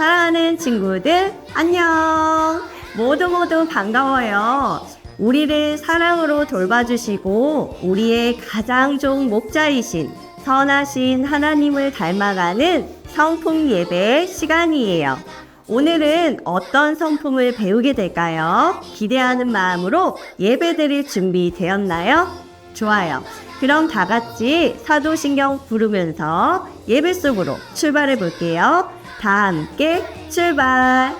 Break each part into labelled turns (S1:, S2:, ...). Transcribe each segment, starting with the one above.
S1: 사랑하는 친구들, 안녕! 모두 모두 반가워요. 우리를 사랑으로 돌봐주시고, 우리의 가장 좋은 목자이신 선하신 하나님을 닮아가는 성품 예배 시간이에요. 오늘은 어떤 성품을 배우게 될까요? 기대하는 마음으로 예배 드릴 준비 되었나요? 좋아요. 그럼 다 같이 사도신경 부르면서 예배 속으로 출발해 볼게요. 다 함께 출발!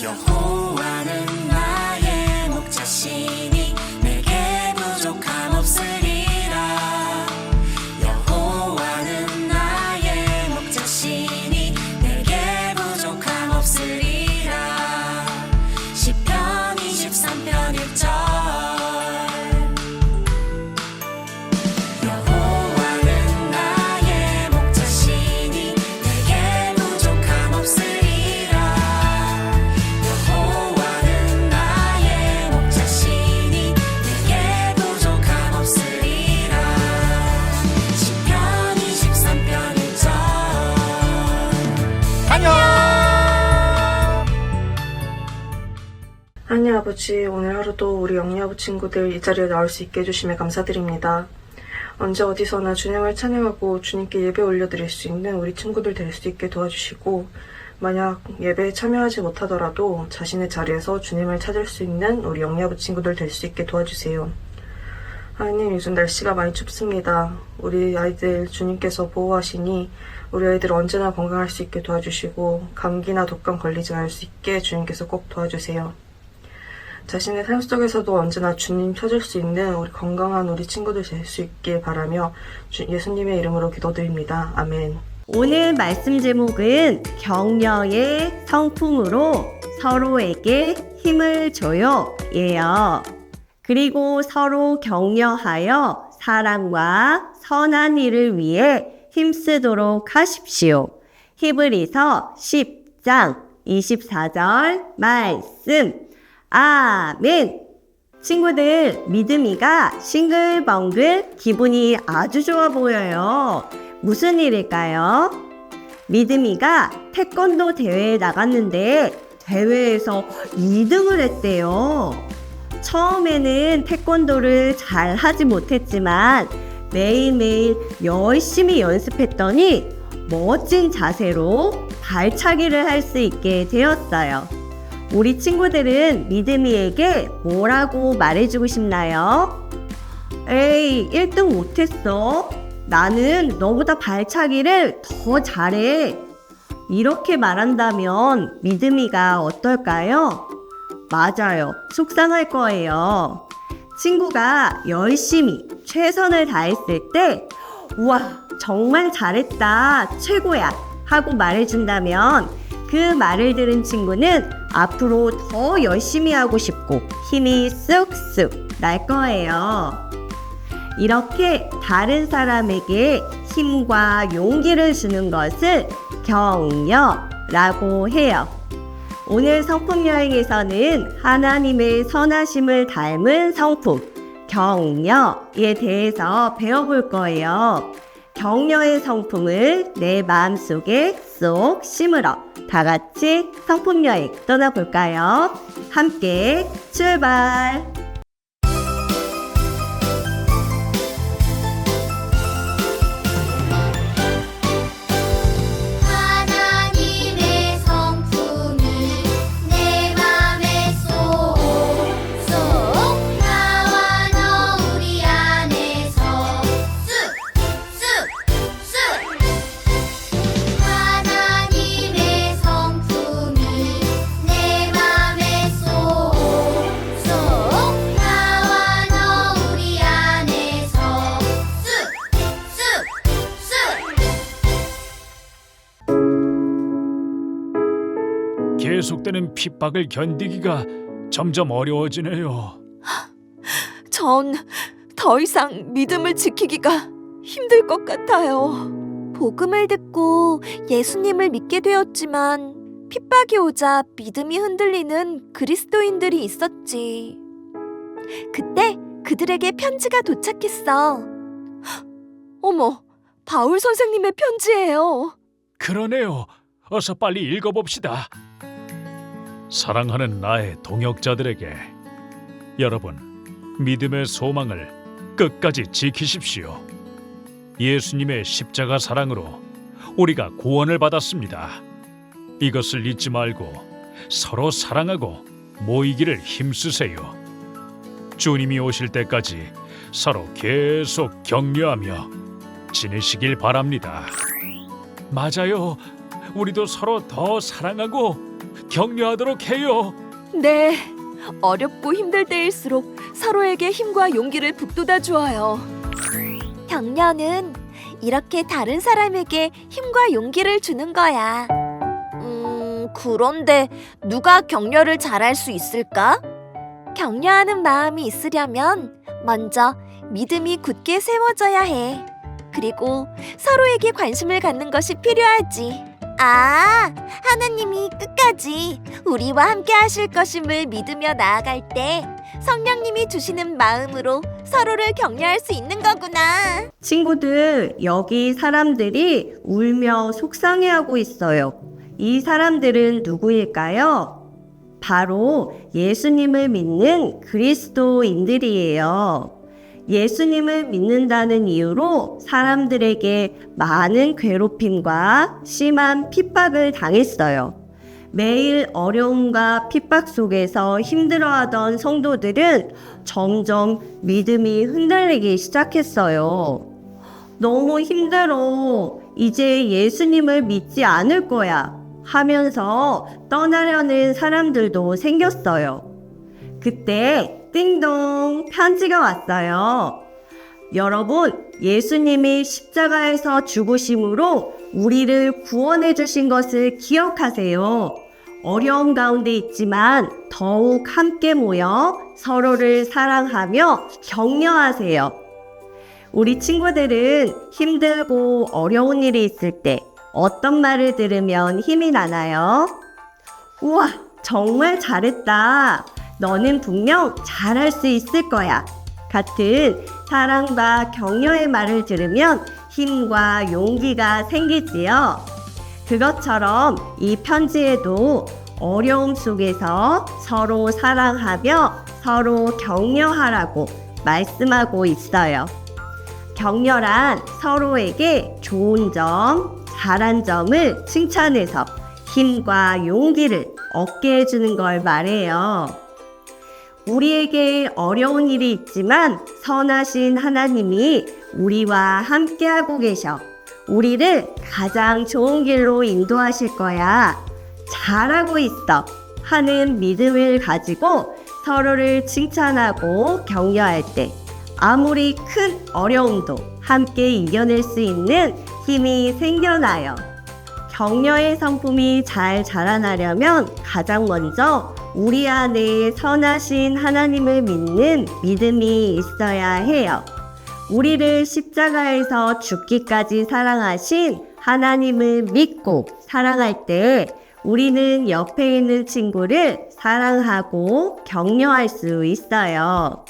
S2: 여
S3: 아버지, 오늘 하루도 우리 영리 아부 친구들 이 자리에 나올 수 있게 해주심에 감사드립니다. 언제 어디서나 주님을 찬양하고 주님께 예배 올려드릴 수 있는 우리 친구들 될 수 있게 도와주시고, 만약 예배에 참여하지 못하더라도 자신의 자리에서 주님을 찾을 수 있는 우리 영리 아부 친구들 될 수 있게 도와주세요. 하나님, 요즘 날씨가 많이 춥습니다. 우리 아이들 주님께서 보호하시니 우리 아이들 언제나 건강할 수 있게 도와주시고, 감기나 독감 걸리지 않을 수 있게 주님께서 꼭 도와주세요. 자신의 삶 속에서도 언제나 주님 찾을 수 있는 우리 건강한 우리 친구들 될 수 있길 바라며 주- 예수님의 이름으로 기도드립니다. 아멘.
S1: 오늘 말씀 제목은 격려의 성품으로 서로에게 힘을 줘요. 예요. 그리고 서로 격려하여 사랑과 선한 일을 위해 힘쓰도록 하십시오. 히브리서 10장 24절 말씀. 아멘. 친구들, 믿음이가 싱글벙글 기분이 아주 좋아 보여요. 무슨 일일까요? 믿음이가 태권도 대회에 나갔는데 대회에서 2등을 했대요. 처음에는 태권도를 잘 하지 못했지만 매일매일 열심히 연습했더니 멋진 자세로 발차기를 할 수 있게 되었어요. 우리 친구들은 믿음이에게 뭐라고 말해주고 싶나요? 에이, 1등 못했어. 나는 너보다 발차기를 더 잘해. 이렇게 말한다면 믿음이가 어떨까요? 맞아요. 속상할 거예요. 친구가 열심히 최선을 다했을 때, 우와, 정말 잘했다. 최고야. 하고 말해준다면 그 말을 들은 친구는 앞으로 더 열심히 하고 싶고 힘이 쑥쑥 날 거예요. 이렇게 다른 사람에게 힘과 용기를 주는 것을 격려라고 해요. 오늘 성품 여행에서는 하나님의 선하심을 닮은 성품, 격려에 대해서 배워볼 거예요. 격려의 성품을 내 마음속에 쏙 심으러 다 같이 성품 여행 떠나볼까요? 함께 출발!
S4: 핍박을 견디기가 점점 어려워지네요.
S5: 전 더 이상 믿음을 지키기가 힘들 것 같아요. 복음을 듣고 예수님을 믿게 되었지만 핍박이 오자 믿음이 흔들리는 그리스도인들이 있었지. 그때 그들에게 편지가 도착했어. 어머, 바울 선생님의 편지예요.
S4: 그러네요. 어서 빨리 읽어봅시다. 사랑하는 나의 동역자들에게 여러분 믿음의 소망을 끝까지 지키십시오. 예수님의 십자가 사랑으로 우리가 구원을 받았습니다. 이것을 잊지 말고 서로 사랑하고 모이기를 힘쓰세요. 주님이 오실 때까지 서로 계속 격려하며 지내시길 바랍니다. 맞아요. 우리도 서로 더 사랑하고 격려하도록 해요.
S5: 네. 어렵고 힘들 때일수록 서로에게 힘과 용기를 북돋아 주어요. 격려는 이렇게 다른 사람에게 힘과 용기를 주는 거야. 음, 그런데 누가 격려를 잘할 수 있을까? 격려하는 마음이 있으려면 먼저 믿음이 굳게 세워져야 해. 그리고 서로에게 관심을 갖는 것이 필요하지. 아, 하나님이 끝까지 우리와 함께 하실 것임을 믿으며 나아갈 때 성령님이 주시는 마음으로 서로를 격려할 수 있는 거구나.
S1: 친구들, 여기 사람들이 울며 속상해하고 있어요. 이 사람들은 누구일까요? 바로 예수님을 믿는 그리스도인들이에요. 예수님을 믿는다는 이유로 사람들에게 많은 괴롭힘과 심한 핍박을 당했어요. 매일 어려움과 핍박 속에서 힘들어하던 성도들은 점점 믿음이 흔들리기 시작했어요. 너무 힘들어. 이제 예수님을 믿지 않을 거야. 하면서 떠나려는 사람들도 생겼어요. 그때 띵동 편지가 왔어요. 여러분, 예수님이 십자가에서 죽으심으로 우리를 구원해 주신 것을 기억하세요. 어려움 가운데 있지만 더욱 함께 모여 서로를 사랑하며 격려하세요. 우리 친구들은 힘들고 어려운 일이 있을 때 어떤 말을 들으면 힘이 나나요? 우와, 정말 잘했다. 너는 분명 잘할 수 있을 거야. 같은 사랑과 격려의 말을 들으면 힘과 용기가 생기지요. 그것처럼 이 편지에도 어려움 속에서 서로 사랑하며 서로 격려하라고 말씀하고 있어요. 격려란 서로에게 좋은 점, 잘한 점을 칭찬해서 힘과 용기를 얻게 해주는 걸 말해요. 우리에게 어려운 일이 있지만 선하신 하나님이 우리와 함께하고 계셔. 우리를 가장 좋은 길로 인도하실 거야. 잘하고 있어. 하는 믿음을 가지고 서로를 칭찬하고 격려할 때 아무리 큰 어려움도 함께 이겨낼 수 있는 힘이 생겨나요. 격려의 성품이 잘 자라나려면 가장 먼저 우리 안에 선하신 하나님을 믿는 믿음이 있어야 해요. 우리를 십자가에서 죽기까지 사랑하신 하나님을 믿고 사랑할 때 우리는 옆에 있는 친구를 사랑하고 격려할 수 있어요.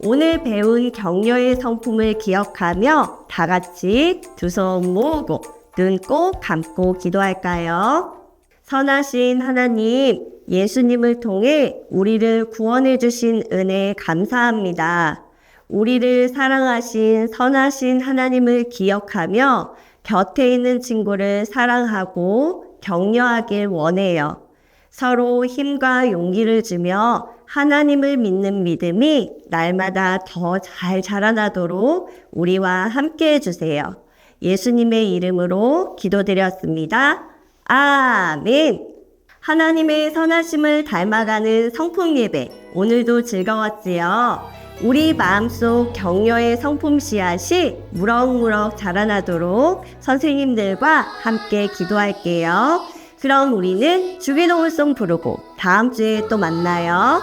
S1: 오늘 배운 격려의 성품을 기억하며 다 같이 두 손 모으고 눈 꼭 감고 기도할까요? 선하신 하나님, 예수님을 통해 우리를 구원해 주신 은혜 감사합니다. 우리를 사랑하신 선하신 하나님을 기억하며 곁에 있는 친구를 사랑하고 격려하길 원해요. 서로 힘과 용기를 주며 하나님을 믿는 믿음이 날마다 더 잘 자라나도록 우리와 함께 해주세요. 예수님의 이름으로 기도드렸습니다. 아멘. 하나님의 선하심을 닮아가는 성품 예배. 오늘도 즐거웠지요. 우리 마음속 격려의 성품 씨앗이 무럭무럭 자라나도록 선생님들과 함께 기도할게요. 그럼 우리는 주기도문송 부르고 다음 주에 또 만나요.